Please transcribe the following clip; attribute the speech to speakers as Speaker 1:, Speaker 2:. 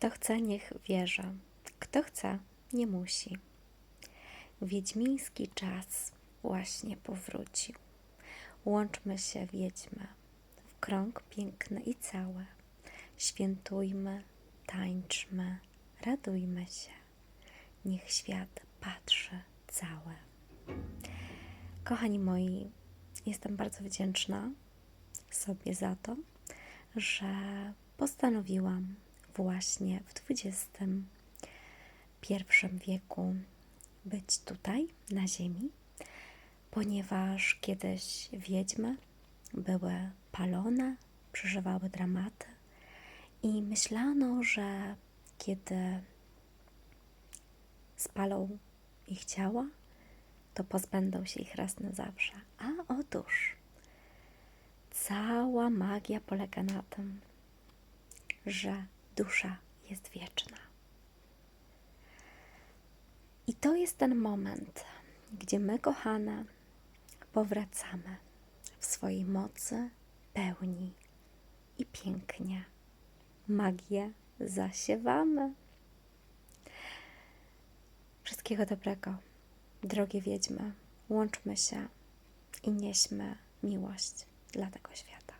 Speaker 1: Kto chce, niech wierzy. Kto chce, nie musi. Wiedźmiński czas właśnie powrócił. Łączmy się, wiedźmy, w krąg piękny i cały. Świętujmy, tańczmy, radujmy się. Niech świat patrzy cały. Kochani moi, jestem bardzo wdzięczna sobie za to, że postanowiłam właśnie w XXI wieku być tutaj, na Ziemi, ponieważ kiedyś wiedźmy były palone, przeżywały dramaty i myślano, że kiedy spalą ich ciała, to pozbędą się ich raz na zawsze. A otóż cała magia polega na tym, że dusza jest wieczna. I to jest ten moment, gdzie my, kochane, powracamy w swojej mocy, pełni i pięknie. Magię zasiewamy. Wszystkiego dobrego, drogie wiedźmy. Łączmy się i nieśmy miłość dla tego świata.